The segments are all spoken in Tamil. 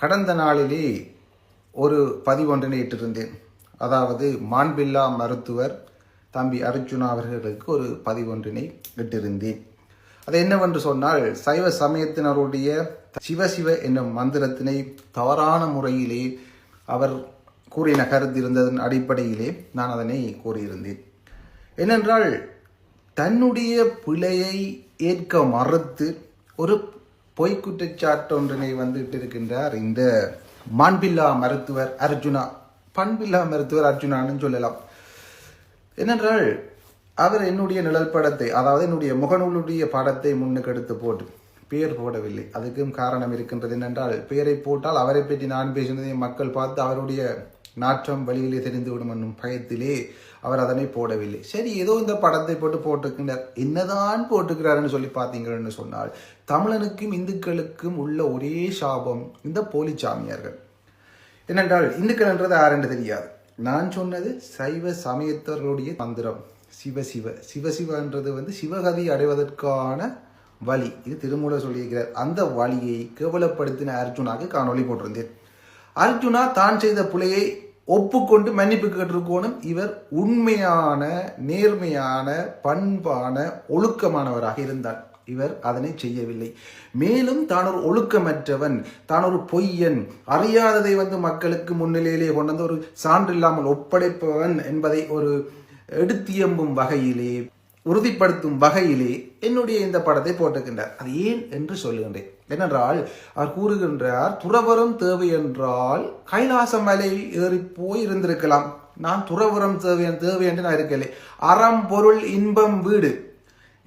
கடந்த நாளிலே ஒரு பதிவொன்றினை இட்டிருந்தேன். அதாவது மாண்பில்லா மருத்துவர் தம்பி அர்ஜுனா அவர்களுக்கு ஒரு பதிவொன்றினை இட்டிருந்தேன். அது என்னவென்று சொன்னால் சைவ சமயத்தினருடைய சிவசிவ என்னும் மந்திரத்தினை தவறான முறையிலே அவர் கூறின கருத்து இருந்ததன் அடிப்படையிலே நான் அதனை கூறியிருந்தேன். ஏனென்றால் தன்னுடைய பிழையை ஏற்க மறுத்து ஒரு பொய் குற்றச்சாட்டு ஒன்றினை வந்துட்டு இருக்கின்றார் இந்த மாண்பில்லா மருத்துவர் அர்ஜுனா. பண்பில்லா மருத்துவர் அர்ஜுனான்னு சொல்லலாம். என்னென்றால் அவர் என்னுடைய நிழல் படத்தை அதாவது என்னுடைய முகநூலுடைய படத்தை முன்னுக்கு எடுத்து போட்டு பெயர் போடவில்லை. அதுக்கும் காரணம் இருக்கின்றது என்னென்றால் பெயரை போட்டால் அவரை பற்றி நான் பேசினதை மக்கள் பார்த்து அவருடைய நாற்றம் வழியிலே தெரிந்துவிடும் என்னும் பயத்திலே அவர் அதனை போடவில்லை. சரி ஏதோ இந்த படத்தை போட்டு போட்டிருக்கின்றார் என்னதான் போட்டுக்கிறாருன்னு சொல்லி பார்த்தீங்கன்னு சொன்னால் தமிழனுக்கும் இந்துக்களுக்கும் உள்ள ஒரே சாபம் இந்த போலி சாமியார்கள். ஏனென்றால் இந்துக்கள் என்றது யாரென்று தெரியாது. நான் சொன்னது சைவ சமயத்தர்களுடைய மந்திரம். சிவ சிவ. சிவ சிவன்றது வந்து சிவகதி அடைவதற்கான வழி. இது திருமூலர் சொல்லியிருக்கிறார். அந்த வழியை கேவலப்படுத்தின அர்ஜுனாக்கு காணொளி போட்டிருந்தேன். அர்ஜுனா தான் செய்த பிழையை ஒப்புக்கொண்டு மன்னிப்பு கேட்டிருக்கோனும் இவர் உண்மையான நேர்மையான பண்பான ஒழுக்கமானவராக இருந்தார். இவர் அதனை செய்யவில்லை. மேலும் தான் ஒரு ஒழுக்கமற்றவன் தான் ஒரு பொய்யன் அறியாததை வந்து மக்களுக்கு முன்னிலையிலே கொண்டு வந்து ஒரு சான்றில்லாமல் ஒப்படைப்பவன் என்பதை ஒரு எடுத்தியம்பும் வகையிலே உறுதிப்படுத்தும் வகையிலே என்னுடைய இந்த படத்தை போட்டுக்கின்றார் அது ஏன் என்று சொல்லுகின்றேன். ஏனென்றால் அவர் கூறுகின்றார் துறவரம் தேவை என்றால் கைலாச மலையில் ஏறி போய் இருந்திருக்கலாம். நான் துறவரம் தேவை தேவை என்று நான் இருக்கலை அறம் பொருள் இன்பம் வீடு.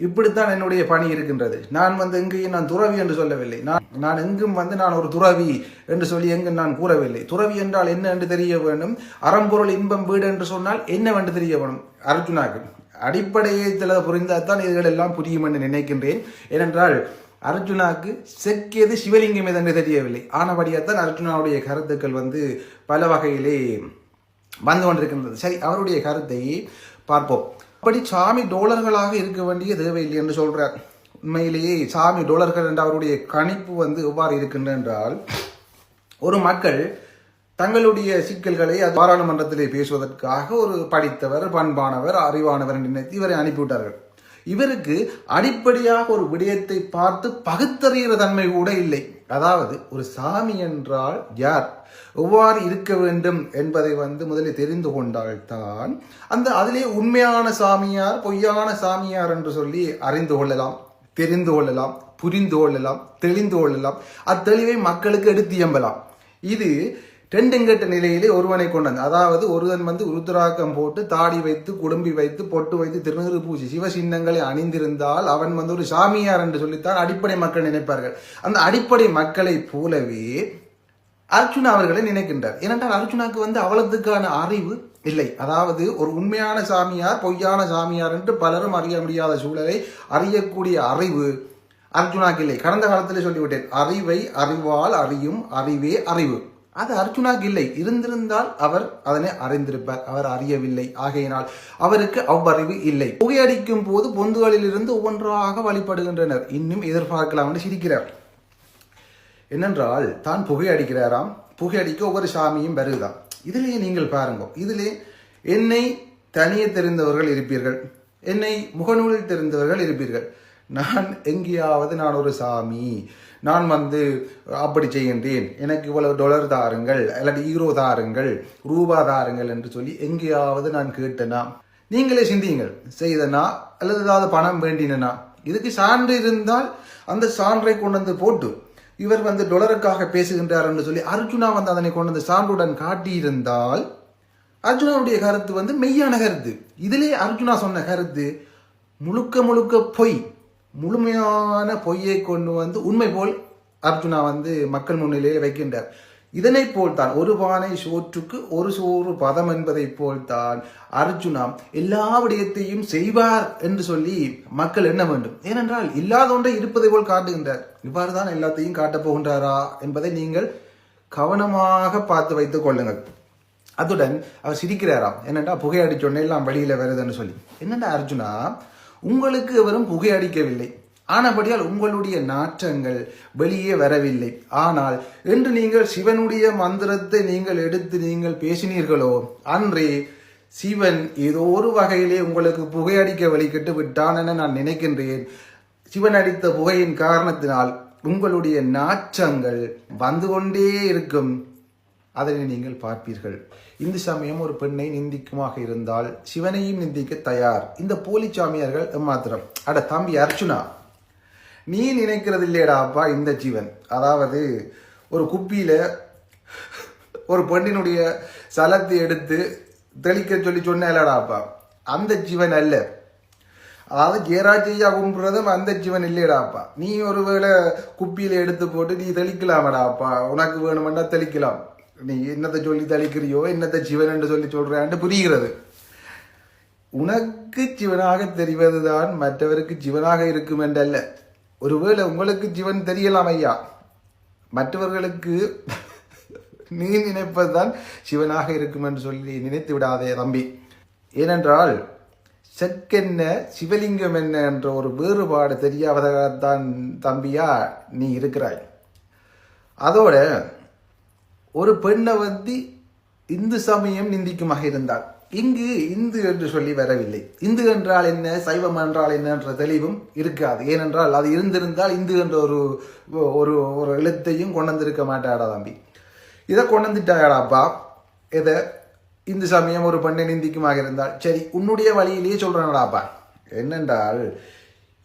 இப்படித்தான் என்னுடைய பணி இருக்கின்றது. நான் வந்து எங்கேயும் நான் துறவி என்று சொல்லவில்லை. நான் நான் எங்கும் வந்து நான் ஒரு துறவி என்று சொல்லி எங்கும் நான் கூறவில்லை. துறவி என்றால் என்ன என்று தெரிய வேண்டும்? அறம்பொருள் இன்பம் வீடு என்று சொன்னால் என்னவென்று தெரிய வேணும் அர்ஜுனாக்கு. அடிப்படையை சில புரிந்தால் தான் இதுகளெல்லாம் புரியும் என்று நினைக்கின்றேன். ஏனென்றால் அர்ஜுனாக்கு செக்கியது சிவலிங்கம் என்று தெரியவில்லை. ஆனபடியாத்தான் அர்ஜுனாவுடைய கருத்துக்கள் வந்து பல வகையிலே வந்து கொண்டிருக்கின்றது. சரி அவருடைய கருத்தை பார்ப்போம். அப்படி சாமி டோலர்களாக இருக்க வேண்டிய தேவையில்லை என்று சொல்றார். உண்மையிலேயே சாமி டோலர்கள் என்ற அவருடைய கணிப்பு வந்து எவ்வாறு இருக்கின்ற என்றால் ஒரு மக்கள் தங்களுடைய சிக்கல்களை அது பாராளுமன்றத்திலே பேசுவதற்காக ஒரு படித்தவர் பண்பானவர் அறிவானவர் என்று நினைத்து இவரை அனுப்பிவிட்டார்கள். இவருக்கு அடிப்படையாக ஒரு விடயத்தை பார்த்து பகுத்தறிகிற தன்மை கூட இல்லை. அதாவது ஒரு சாமி என்றால் யார்? எவ்வாறு இருக்க வேண்டும் என்பதை வந்து முதலில் தெரிந்து கொண்டால்தான் அந்த அதிலே உண்மையான சாமியார் பொய்யான சாமியார் என்று சொல்லி அறிந்து கொள்ளலாம் தெரிந்து கொள்ளலாம் புரிந்து கொள்ளலாம் தெளிந்து கொள்ளலாம். அத்தெளிவை மக்களுக்கு எடுத்து எம்பலாம். இது டெண்டெங்கட்ட நிலையிலே ஒருவனை கொண்டது. அதாவது ஒருவன் வந்து உருத்ராக்கம் போட்டு தாடி வைத்து குடும்பி வைத்து பொட்டு வைத்து திருநூறு பூசி சிவ சின்னங்களை அணிந்திருந்தால் அவன் வந்து ஒரு சாமியார் என்று சொல்லித்தான் அடிப்படை மக்கள் நினைப்பார்கள். அந்த அடிப்படை மக்களை போலவே அர்ஜுனா அவர்களை நினைக்கின்றார். ஏனென்றால் அர்ஜுனாக்கு வந்து அவ்வளவுக்கான அறிவு இல்லை. அதாவது ஒரு உண்மையான சாமியார் பொய்யான சாமியார் என்று பலரும் அறிய முடியாத சூழலை அறியக்கூடிய அறிவு அர்ஜுனாக்கு இல்லை. கடந்த காலத்திலே சொல்லிவிட்டேன் அறிவை அறிவால் அறியும் அறிவே அறிவு. அது அர்ஜுனாக்கு இல்லை. இருந்திருந்தால் அவர் அதனை அறிந்திருப்பார். அவர் அறியவில்லை. ஆகையினால் அவருக்கு அவ்வறிவு இல்லை. புகையடிக்கும் போது பொந்துகளில் இருந்து ஒவ்வொன்றாக வழிபடுகின்றனர். இன்னும் எதிர்பார்க்கலாம் என்று சிரிக்கிறார். என்னென்றால் தான் புகை அடிக்கிறாராம் புகை அடிக்க ஒவ்வொரு சாமியும் வருதாம் இதிலேயே நீங்கள் பாருங்க. இதிலே என்னை தனியே தெரிந்தவர்கள் இருப்பீர்கள். என்னை முகநூலில் தெரிந்தவர்கள் இருப்பீர்கள். நான் எங்கேயாவது நான் ஒரு சாமி. நான் வந்து அப்படி செய்கின்றேன். எனக்கு இவ்வளவு டொலர் தாருங்கள் இல்லாட்டி ஈரோ தாருங்கள் ரூபா தாருங்கள் என்று சொல்லி எங்கேயாவது நான் கேட்டேனா? நீங்களே சிந்தியுங்கள். செய்தனா? அல்லது ஏதாவது பணம் வேண்டினா இதுக்கு சான்று இருந்தால் அந்த சான்றை கொண்டு வந்து போட்டு இவர் வந்து டொலருக்காக பேசுகின்றார் என்று சொல்லி அர்ஜுனா வந்து அதனை கொண்டு வந்து சான்றுடன் காட்டியிருந்தால் அர்ஜுனாவுடைய கருத்து வந்து மெய்யான கருத்து. இதிலே அர்ஜுனா சொன்ன கருத்து முழுக்க முழுக்க பொய். முழுமையான பொய்யை கொண்டு வந்து உண்மை போல் அர்ஜுனா வந்து மக்கள் முன்னிலையில் வைக்கின்றார். இதனை போல்தான் ஒரு பானை சோற்றுக்கு ஒரு சோறு பதம் என்பதை போல்தான் அர்ஜுனா எல்லா விடயத்தையும் செய்வார் என்று சொல்லி மக்கள் எண்ண வேண்டும். ஏனென்றால் இல்லாத ஒன்றை இருப்பதை போல் காட்டுகின்றார். இவ்வாறு தான் எல்லாத்தையும் காட்டப் போகின்றாரா என்பதை நீங்கள் கவனமாக பார்த்து வைத்துக் கொள்ளுங்கள். அதுடன் அவர் சிரிக்கிறாராம். என்னென்னா புகையடிச்சோடனே எல்லாம் வெளியில வருதுன்னு சொல்லி. என்னென்ன அர்ஜுனா உங்களுக்கு எவரும் புகையடிக்கவில்லை. ஆனபடியால் உங்களுடைய நாற்றங்கள் வெளியே வரவில்லை. ஆனால் என்று நீங்கள் சிவனுடைய மந்திரத்தை நீங்கள் எடுத்து நீங்கள் பேசினீர்களோ அன்றே சிவன் ஏதோ ஒரு வகையிலே உங்களுக்கு புகையடிக்க வழிகிட்டு விட்டான் என நான் நினைக்கின்றேன். சிவன் அடித்த புகையின் காரணத்தினால் உங்களுடைய நாற்றங்கள் வந்து கொண்டே இருக்கும். அதனை நீங்கள் பார்ப்பீர்கள். இந்து சமயம் ஒரு பெண்ணை நிந்திக்குமாக இருந்தால் சிவனையும் நிந்திக்க தயார். இந்த போலி சாமியார்கள் எம்மாத்திரம். அட தம்பி அர்ச்சுனா நீ நினைக்கிறது இல்லையடா அப்பா இந்த ஜீவன். அதாவது ஒரு குப்பியில் ஒரு பெண்ணினுடைய சலத்தை எடுத்து தெளிக்க சொல்லி சொன்னேலடா அப்பா. அந்த ஜீவன் அல்ல. அதாவது ஜெயராஜையா கும்பிடுறதும் அந்த ஜீவன் இல்லையடாப்பா நீ ஒருவேளை குப்பியில் எடுத்து போட்டு நீ தெளிக்கலாமடாப்பா உனக்கு வேணுமெண்டா தெளிக்கலாம். நீ என்னத்தை சொல்லி தளிக்கிறியோ என்னத்தை சிவன் என்று சொல்லி சொல்றான்னு புரிகிறது. உனக்கு சிவனாக தெரிவதுதான் மற்றவருக்கு சிவனாக இருக்கும் என்றல்ல ஒருவேளை உங்களுக்கு ஜீவன் தெரியலாம் ஐயா. மற்றவர்களுக்கு நீ நினைப்பதுதான் சிவனாக இருக்கும் என்று சொல்லி நினைத்து விடாதே தம்பி. ஏனென்றால் செக்கென்ன சிவலிங்கம் என்ன என்ற ஒரு வேறுபாடு தெரியாததான் தம்பியா நீ இருக்கிறாய். அதோட ஒரு பெண்ணை வந்து இந்து சமயம் நிந்திக்குமாக இருந்தால் இங்கு இந்து என்று சொல்லி வரவில்லை. இந்து என்றால் என்ன? சைவம் என்றால் என்ன என்ற தெளிவும் இருக்காது. ஏனென்றால் அது இருந்திருந்தால் இந்து என்ற ஒரு ஒரு ஒரு எழுத்தையும் கொண்டு வந்திருக்க மாட்டாடா தம்பி. இதை கொண்டு வந்துட்டாடாப்பா இதை இந்து சமயம் ஒரு பெண்ணை நிந்திக்குமாக இருந்தால். சரி உன்னுடைய வழியிலேயே சொல்றானடாப்பா என்னென்றால்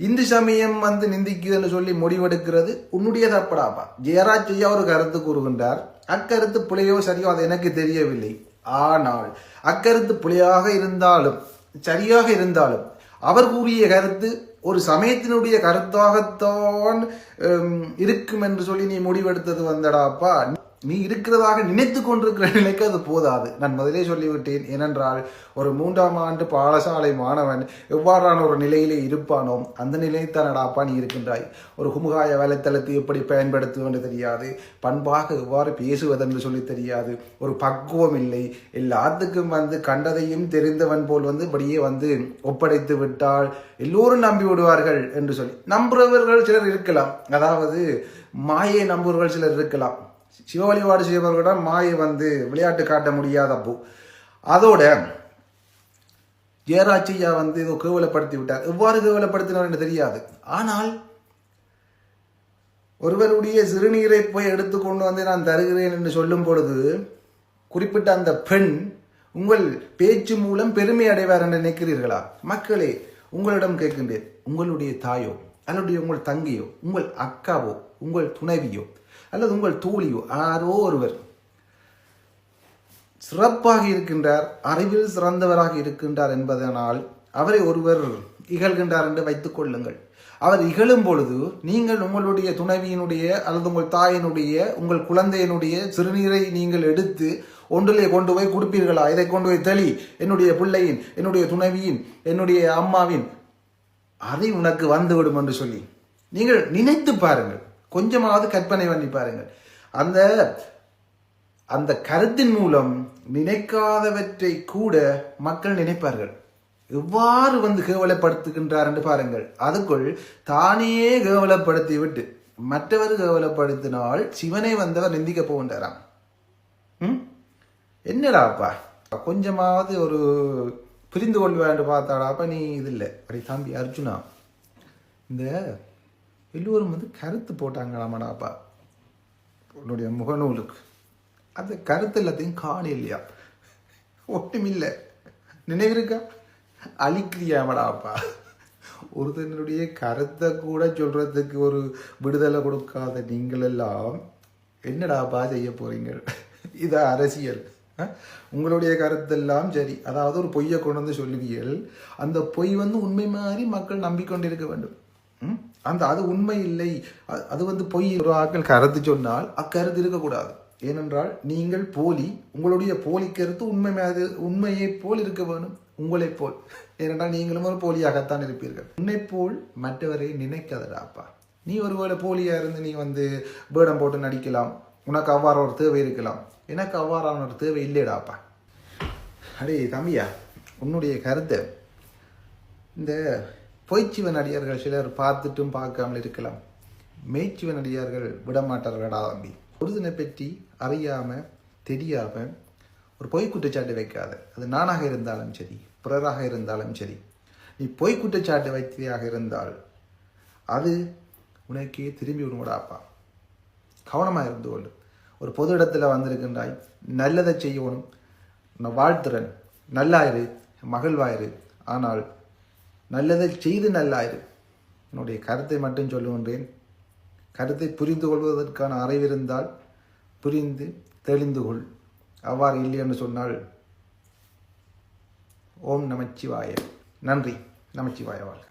இந்து சமயம் வந்து நிந்திக்குதுன்னு சொல்லி முடிவெடுக்கிறது உன்னுடைய தப்படாப்பா ஜெயராஜ் ஐயா ஒரு கருத்து கூறுகின்றார். அக்கருத்து புலியோ சரியோ அது எனக்கு தெரியவில்லை. ஆனால் அக்கருத்து புலியாக இருந்தாலும் சரியாக இருந்தாலும் அவர் கூறிய கருத்து ஒரு சமயத்தினுடைய கருத்தாகத்தான் இருக்கும் என்று சொல்லி நீ முடிவெடுத்தது வந்தடாப்பா? நீ இருக்கிறதாக நினைத்து கொண்டிருக்கிற நிலைக்கு அது போதாது. நான் முதலே சொல்லிவிட்டேன் ஏனென்றால் ஒரு மூன்றாம் ஆண்டு பாடசாலை மாணவன் எவ்வாறான ஒரு நிலையிலே இருப்பானோ அந்த நிலையத்தானடாப்பா நீ இருக்கின்றாய். ஒரு குமுகாய வலைத்தளத்தை எப்படி பயன்படுத்துவென்று தெரியாது. பண்பாக எவ்வாறு பேசுவதென்று சொல்லி தெரியாது. ஒரு பக்குவம் இல்லை. எல்லாத்துக்கும் வந்து கண்டதையும் தெரிந்தவன் போல் வந்து இப்படியே வந்து ஒப்படைத்து விட்டால் எல்லோரும் நம்பி விடுவார்கள் என்று சொல்லி. நம்புறவர்கள் சிலர் இருக்கலாம். அதாவது மாயை நம்புவர்கள் சிலர் இருக்கலாம். சிவ வழிபாடு செய்பவர்களிடம் மாயை வந்து விளையாட்டு காட்ட முடியாத அப்போ அதோட ஜெயராஜையா வந்து இதோ கேவலப்படுத்தி விட்டார். எவ்வாறு கேவலப்படுத்தினார் என்று தெரியாது. ஆனால் ஒருவருடைய சிறுநீரை போய் எடுத்துக்கொண்டு வந்து நான் தருகிறேன் என்று சொல்லும் பொழுது குறிப்பிட்ட அந்த பெண் உங்கள் பேச்சு மூலம் பெருமை அடைவார் என்று நினைக்கிறீர்களா? மக்களே உங்களிடம் கேட்கின்றேன். உங்களுடைய தாயோ அல்லது உங்கள் தங்கையோ உங்கள் அக்காவோ உங்கள் துணைவியோ அல்லது உங்கள் தோழியோ யாரோ ஒருவர் சிறப்பாக இருக்கின்றார் அறிவில் சிறந்தவராக இருக்கின்றார் என்பதனால் அவரை ஒருவர் இகழ்கின்றார் என்று வைத்துக் கொள்ளுங்கள். அவர் இகழும் பொழுது நீங்கள் உங்களுடைய துணைவியினுடைய அல்லது உங்கள் தாயினுடைய உங்கள் குழந்தையினுடைய சிறுநீரை நீங்கள் எடுத்து ஒன்றிலே கொண்டு போய் கொடுப்பீர்களா? இதை கொண்டு போய் தெளி என்னுடைய பிள்ளையின் என்னுடைய துணைவியின் என்னுடைய அம்மாவின் அதை உனக்கு வந்துவிடும் என்று சொல்லி நீங்கள் நினைத்து பாருங்கள். கொஞ்சமாவது கற்பனை பண்ணி பாருங்கள். அந்த அந்த கருத்தின் மூலம் நினைக்காதவற்றை கூட மக்கள் நினைப்பார்கள். எவ்வாறு வந்து கேவலப்படுத்துகின்றார் என்று பாருங்கள். அதுக்குள் தானே கேவலப்படுத்தி விட்டு மற்றவர் கேவலப்படுத்தினால் சிவனை வந்தவர் நிந்திக்க போகின்றாராம். ம்? என்னடாப்பா கொஞ்சமாவது ஒரு புரிந்து கொள்வேன் பார்த்தாடாப்பா நீ இது இல்லை. அப்படி தம்பி அர்ஜுனா இந்த எல்லோரும் வந்து கருத்து போட்டாங்களாமடாப்பா உன்னுடைய முகநூலுக்கு. அந்த கருத்து எல்லாத்தையும் காணி இல்லையா? ஒட்டுமில்லை நினைவிருக்கா? அழிக்கிறியாமடாப்பா ஒருத்தனுடைய கருத்தை கூட சொல்கிறதுக்கு ஒரு விடுதலை கொடுக்காத நீங்கள் எல்லாம் என்னடாப்பா செய்ய போகிறீங்க இது அரசியல். உங்களுடைய கருத்தெல்லாம் சரி. அதாவது ஒரு பொய்யை கொண்டு வந்து சொல்லுவீர்கள். அந்த பொய் வந்து உண்மை மாதிரி மக்கள் நம்பிக்கொண்டிருக்க வேண்டும். ம்? அந்த அது உண்மை இல்லை. அது வந்து பொய். ஒரு ஆட்கள் கருத்து சொன்னால் அக்கருத்து இருக்கக்கூடாது. ஏனென்றால் நீங்கள் போலி உங்களுடைய போலி கருத்து உண்மை அது உண்மையைப் போல் இருக்க வேணும். உங்களைப் போல். ஏனென்றால் நீங்களும் ஒரு போலியாகத்தான் இருப்பீர்கள். உன்னை போல் மற்றவரை நினைக்காதடாப்பா. நீ ஒருவேளை போலியா இருந்து நீ வந்து பேடம் போட்டு நடிக்கலாம். உனக்கு அவ்வாறு ஒரு தேவை இருக்கலாம். எனக்கு அவ்வாறான ஒரு தேவை இல்லைடாப்பா அடே தம்பியா உன்னுடைய கருத்தை இந்த பொய்ச்சிவன் அடியார்கள் சிலர் பார்த்துட்டும் பார்க்காமல் இருக்கலாம். மெய்ச்சிவன் அடியார்கள் விடமாட்டார்களடா தம்பி? ஒருதனை பற்றி அறியாம தெரியாம ஒரு பொய் குற்றச்சாட்டு வைக்காத. அது நானாக இருந்தாலும் சரி பிறராக இருந்தாலும் சரி. நீ பொய் குற்றச்சாட்டு வைத்தியாக இருந்தால் அது உனக்கே திரும்பி விடுங்கடாப்பா கவனமாக இருந்து கொள்ளு. ஒரு பொது இடத்துல வந்திருக்கின்றாய் நல்லதை செய்யணும். நான் வாழ்த்துறேன். நல்லாயிரு மகிழ்வாயிரு. ஆனால் நல்லதை செய்து நல்லாயிரு. என்னுடைய கருத்தை மட்டும் சொல்லுகின்றேன். கருத்தை புரிந்து கொள்வதற்கான அறிவிருந்தால் புரிந்து தெளிந்து கொள். அவ்வாறு இல்லை என்று சொன்னால் ஓம் நமச்சிவாய. நன்றி. நமச்சிவாய வாழ்க.